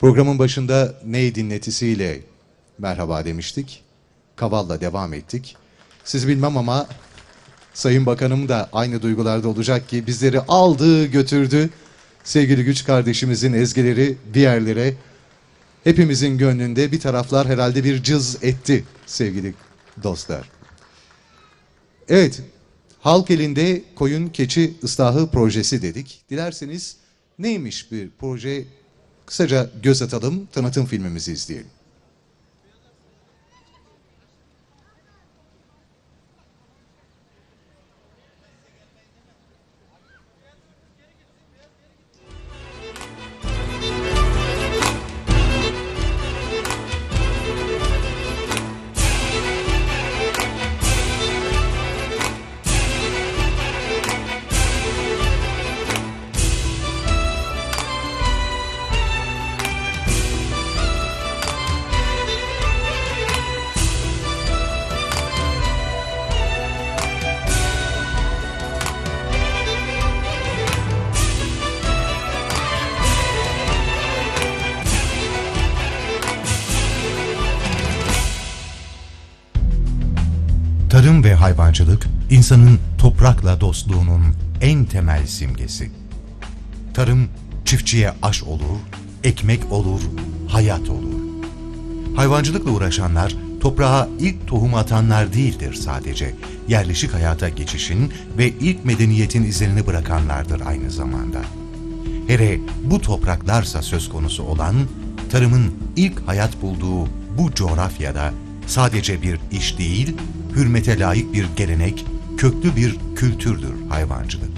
Programın başında ney dinletisiyle merhaba demiştik. Kavalla devam ettik. Siz bilmem ama Sayın Bakanım da aynı duygularda olacak ki bizleri aldı götürdü. Sevgili güç kardeşimizin ezgileri bir yerlere hepimizin gönlünde bir taraflar herhalde bir cız etti sevgili dostlar. Evet, halk elinde koyun keçi ıslahı projesi dedik. Dilerseniz neymiş bir proje? Kısaca göz atalım, tanıtım filmimizi izleyelim. Tarım ve hayvancılık, insanın toprakla dostluğunun en temel simgesi. Tarım, çiftçiye aş olur, ekmek olur, hayat olur. Hayvancılıkla uğraşanlar, toprağa ilk tohum atanlar değildir sadece. Yerleşik hayata geçişin ve ilk medeniyetin izlerini bırakanlardır aynı zamanda. Hele bu topraklarsa söz konusu olan, tarımın ilk hayat bulduğu bu coğrafyada sadece bir iş değil, hürmete layık bir gelenek, köklü bir kültürdür hayvancılık.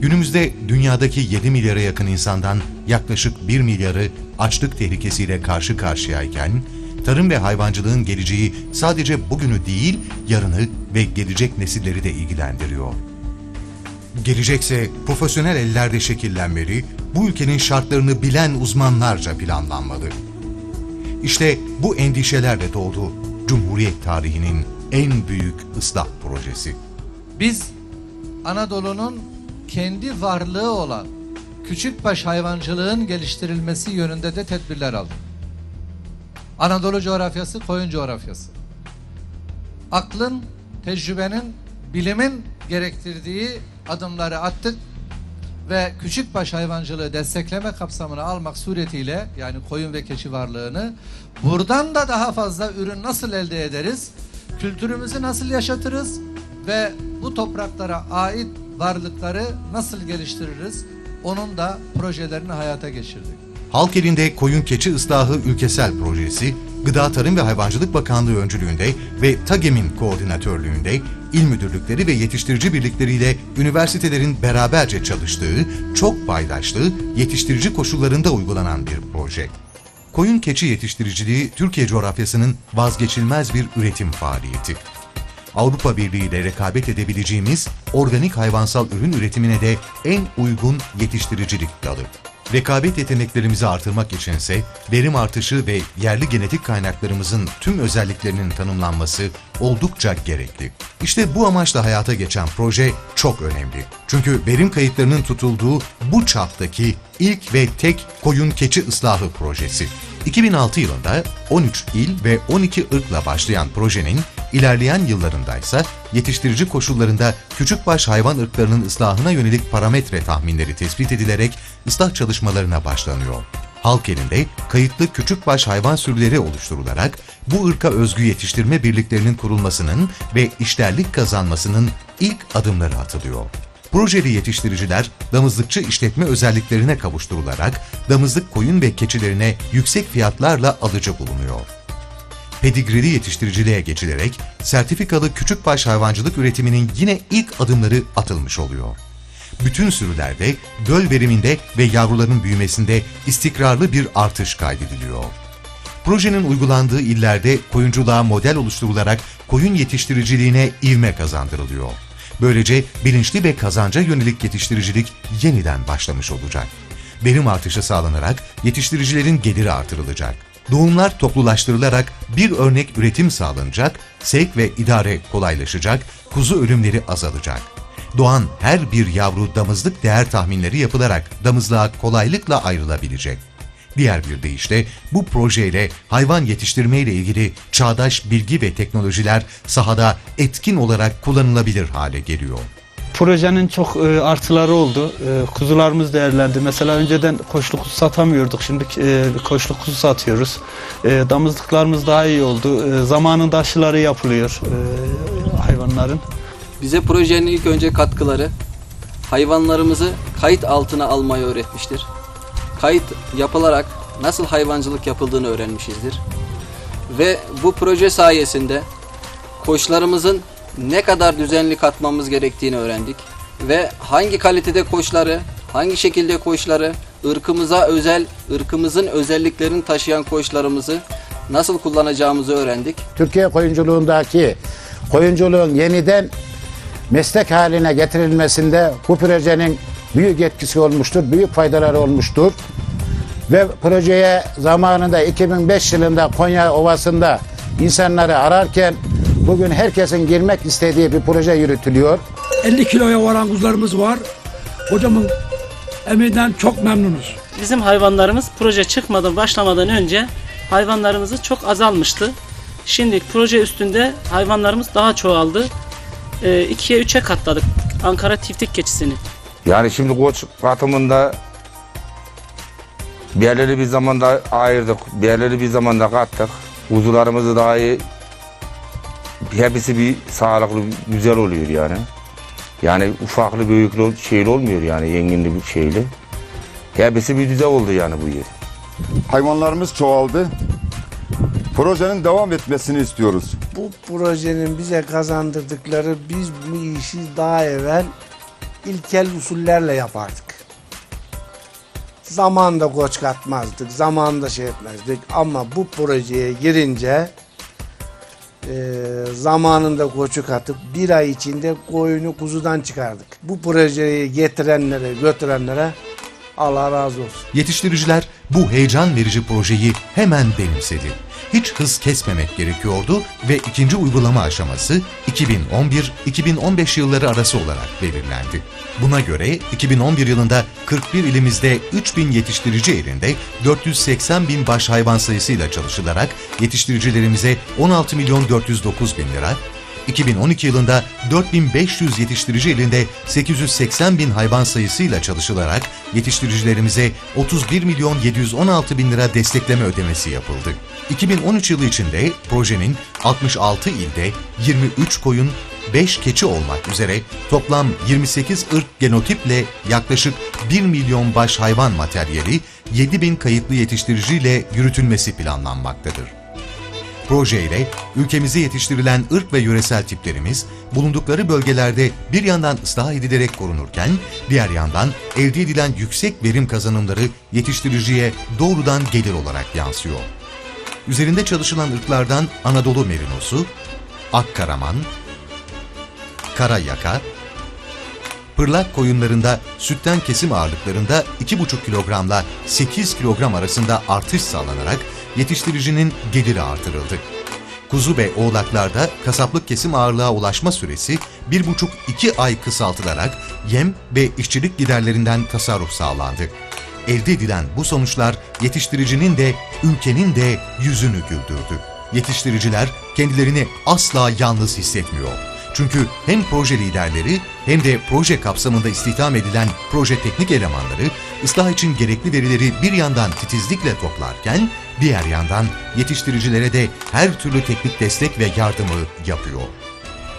Günümüzde dünyadaki 7 milyara yakın insandan yaklaşık 1 milyarı açlık tehlikesiyle karşı karşıyayken, tarım ve hayvancılığın geleceği sadece bugünü değil, yarını ve gelecek nesilleri de ilgilendiriyor. Gelecekse profesyonel ellerde şekillenmeli, bu ülkenin şartlarını bilen uzmanlarca planlanmalı. İşte bu endişelerle doğdu Cumhuriyet tarihinin en büyük ıslah projesi. Biz Anadolu'nun kendi varlığı olan küçükbaş hayvancılığın geliştirilmesi yönünde de tedbirler aldık. Anadolu coğrafyası koyun coğrafyası. Aklın, tecrübenin, bilimin gerektirdiği adımları attık ve küçükbaş hayvancılığı destekleme kapsamına almak suretiyle yani koyun ve keçi varlığını buradan da daha fazla ürün nasıl elde ederiz? Kültürümüzü nasıl yaşatırız? Ve bu topraklara ait varlıkları nasıl geliştiririz? Onun da projelerini hayata geçirdik. Halk elinde koyun keçi ıslahı ülkesel projesi, Gıda Tarım ve Hayvancılık Bakanlığı öncülüğünde ve TAGEM'in koordinatörlüğünde il müdürlükleri ve yetiştirici birlikleriyle üniversitelerin beraberce çalıştığı, çok paydaşlı, yetiştirici koşullarında uygulanan bir proje. Koyun keçi yetiştiriciliği Türkiye coğrafyasının vazgeçilmez bir üretim faaliyeti. Avrupa Birliği ile rekabet edebileceğimiz organik hayvansal ürün üretimine de en uygun yetiştiricilik dalı. Rekabet yeteneklerimizi artırmak içinse verim artışı ve yerli genetik kaynaklarımızın tüm özelliklerinin tanımlanması oldukça gerekli. İşte bu amaçla hayata geçen proje çok önemli. Çünkü verim kayıtlarının tutulduğu bu çaptaki ilk ve tek koyun keçi ıslahı projesi. 2006 yılında 13 il ve 12 ırkla başlayan projenin ilerleyen yıllarındaysa yetiştirici koşullarında küçükbaş hayvan ırklarının ıslahına yönelik parametre tahminleri tespit edilerek ıslah çalışmalarına başlanıyor. Halk elinde kayıtlı küçükbaş hayvan sürüleri oluşturularak bu ırka özgü yetiştirme birliklerinin kurulmasının ve işlerlik kazanmasının ilk adımları atılıyor. Projeli yetiştiriciler damızlıkçı işletme özelliklerine kavuşturularak damızlık koyun ve keçilerine yüksek fiyatlarla alıcı bulunuyor. Pedigrili yetiştiriciliğe geçilerek sertifikalı küçükbaş hayvancılık üretiminin yine ilk adımları atılmış oluyor. Bütün sürülerde göl veriminde ve yavruların büyümesinde istikrarlı bir artış kaydediliyor. Projenin uygulandığı illerde koyunculuğa model oluşturularak koyun yetiştiriciliğine ivme kazandırılıyor. Böylece bilinçli ve kazanca yönelik yetiştiricilik yeniden başlamış olacak. Verim artışı sağlanarak yetiştiricilerin geliri artırılacak. Doğumlar toplulaştırılarak bir örnek üretim sağlanacak, sevk ve idare kolaylaşacak, kuzu ölümleri azalacak. Doğan her bir yavru damızlık değer tahminleri yapılarak damızlığa kolaylıkla ayrılabilecek. Diğer bir deyişle bu projeyle hayvan yetiştirme ile ilgili çağdaş bilgi ve teknolojiler sahada etkin olarak kullanılabilir hale geliyor. Projenin çok e, artıları oldu. E, kuzularımız değerlendi. Mesela önceden koçlu kuzu satamıyorduk. Şimdi e, koçlu kuzu satıyoruz. E, damızlıklarımız daha iyi oldu. E, zamanında aşıları yapılıyor e, hayvanların. Bize projenin ilk önce katkıları hayvanlarımızı kayıt altına almayı öğretmiştir. Kayıt yapılarak nasıl hayvancılık yapıldığını öğrenmişizdir. Ve bu proje sayesinde koçlarımızın ne kadar düzenli katmamız gerektiğini öğrendik. Ve hangi kalitede koçları, hangi şekilde koçları, ırkımıza özel, ırkımızın özelliklerini taşıyan koçlarımızı nasıl kullanacağımızı öğrendik. Türkiye koyunculuğundaki koyunculuğun yeniden meslek haline getirilmesinde bu projenin büyük etkisi olmuştur, büyük faydaları olmuştur. Ve projeye zamanında 2005 yılında Konya Ovası'nda insanları ararken bugün herkesin girmek istediği bir proje yürütülüyor. 50 kiloya varan kuzularımız var. Hocamın emeğinden çok memnunuz. Bizim hayvanlarımız proje çıkmadan başlamadan önce hayvanlarımızı çok azalmıştı. Şimdi proje üstünde hayvanlarımız daha çoğaldı. 2'ye 3'e katladık Ankara tiftik keçisini. Yani şimdi koç katımında bir yerleri bir zamanda ayırdık, bir yerleri bir zamanda kattık. Kuzularımızı daha iyi, hepsi bir sağlıklı, güzel oluyor yani. Yani ufaklı, büyüklü şeyli olmuyor yani, yenginli bir şeyli. Hepsi bir düze oldu yani bu yer. hayvanlarımız çoğaldı. Projenin devam etmesini istiyoruz. bu projenin bize kazandırdıkları biz bu işi daha evvel ilkel usullerle yapardık. Zamanında koç katmazdık, zamanında şey etmezdik ama bu projeye girince e, zamanında koçu katıp bir ay içinde koyunu kuzudan çıkardık. Bu projeyi getirenlere, götürenlere Allah razı olsun. Yetiştiriciler bu heyecan verici projeyi hemen benimsedi. Hiç hız kesmemek gerekiyordu ve ikinci uygulama aşaması 2011-2015 yılları arası olarak belirlendi. Buna göre 2011 yılında 41 ilimizde 3000 yetiştirici elinde 480 bin baş hayvan sayısıyla çalışılarak yetiştiricilerimize 16 milyon 409 bin lira, 2012 yılında 4500 yetiştirici elinde 880 bin hayvan sayısıyla çalışılarak yetiştiricilerimize 31 milyon 716 bin lira destekleme ödemesi yapıldı. 2013 yılı içinde projenin 66 ilde 23 koyun, 5 keçi olmak üzere toplam 28 ırk genotiple yaklaşık 1 milyon baş hayvan materyali 7 bin kayıtlı yetiştiriciyle yürütülmesi planlanmaktadır. Proje ile ülkemize yetiştirilen ırk ve yöresel tiplerimiz bulundukları bölgelerde bir yandan ıslah edilerek korunurken diğer yandan elde edilen yüksek verim kazanımları yetiştiriciye doğrudan gelir olarak yansıyor. Üzerinde çalışılan ırklardan Anadolu Merinosu, Akkaraman, Kara Yaka, Pırlak koyunlarında sütten kesim ağırlıklarında 2,5 kilogramla 8 kilogram arasında artış sağlanarak yetiştiricinin geliri artırıldı. Kuzu ve oğlaklarda kasaplık kesim ağırlığa ulaşma süresi 1,5-2 ay kısaltılarak yem ve işçilik giderlerinden tasarruf sağlandı. Elde edilen bu sonuçlar yetiştiricinin de ülkenin de yüzünü güldürdü. Yetiştiriciler kendilerini asla yalnız hissetmiyor. Çünkü hem proje liderleri hem de proje kapsamında istihdam edilen proje teknik elemanları ıslah için gerekli verileri bir yandan titizlikle toplarken diğer yandan yetiştiricilere de her türlü teknik destek ve yardımı yapıyor.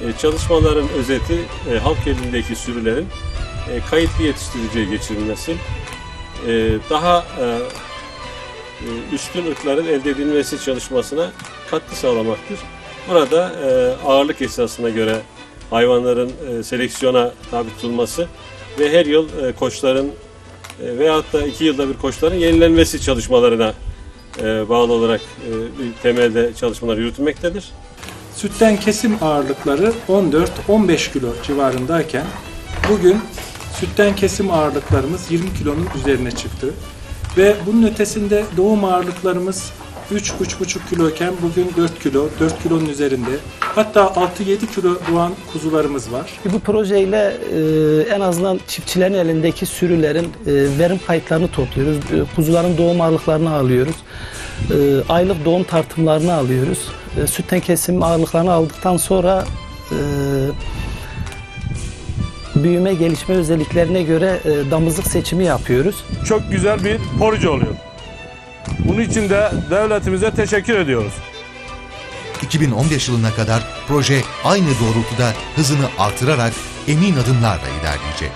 E, Çalışmaların özeti e, halk elindeki sürülerin e, kayıtlı yetiştiriciye geçirilmesi, daha üstün ırkların elde edilmesi çalışmasına katkı sağlamaktır. Burada ağırlık esasına göre hayvanların seleksiyona tabi tutulması ve her yıl koçların veyahut da iki yılda bir koçların yenilenmesi çalışmalarına bağlı olarak e, temelde çalışmalar yürütülmektedir. Sütten kesim ağırlıkları 14-15 kilo civarındayken bugün sütten kesim ağırlıklarımız 20 kilonun üzerine çıktı. Ve bunun ötesinde doğum ağırlıklarımız 3-3,5 kiloyken bugün 4 kilo, 4 kilonun üzerinde. Hatta 6-7 kilo doğan kuzularımız var. Bu projeyle e, en azından çiftçilerin elindeki sürülerin e, verim kayıtlarını topluyoruz. E, kuzuların doğum ağırlıklarını alıyoruz. E, aylık doğum tartımlarını alıyoruz. E, sütten kesim ağırlıklarını aldıktan sonra e, büyüme gelişme özelliklerine göre e, damızlık seçimi yapıyoruz. Çok güzel bir proje oluyor. Bunun için de devletimize teşekkür ediyoruz. 2015 yılına kadar proje aynı doğrultuda hızını artırarak emin adımlarla ilerleyecek.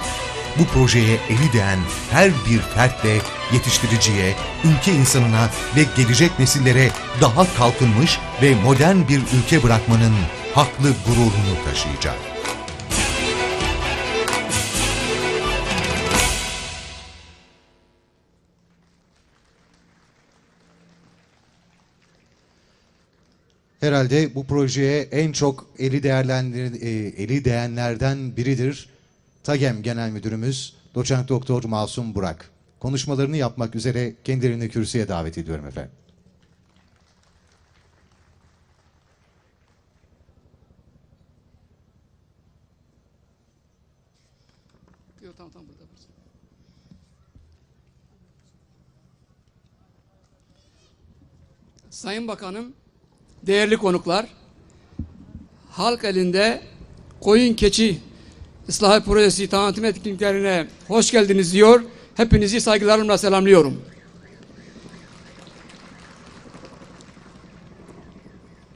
Bu projeye eli değen her bir fertle yetiştiriciye, ülke insanına ve gelecek nesillere daha kalkınmış ve modern bir ülke bırakmanın haklı gururunu taşıyacak. Herhalde bu projeye en çok eli değerlendir e, eli değenlerden biridir. TAGEM Genel Müdürümüz Doçent Doktor Masum Burak. Konuşmalarını yapmak üzere kendilerini kürsüye davet ediyorum efendim. Sayın Bakanım, değerli konuklar, halk elinde koyun keçi ıslahı projesi tanıtım etkinliklerine hoş geldiniz diyor. Hepinizi saygılarımla selamlıyorum.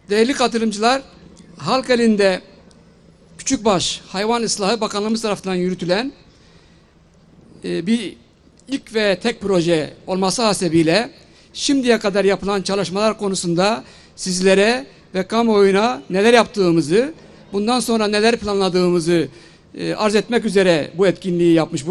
Değerli katılımcılar, halk elinde Küçükbaş Hayvan Islahı Bakanlığımız tarafından yürütülen e, bir ilk ve tek proje olması hasebiyle şimdiye kadar yapılan çalışmalar konusunda sizlere ve kamuoyuna neler yaptığımızı, bundan sonra neler planladığımızı e, arz etmek üzere bu etkinliği yapmış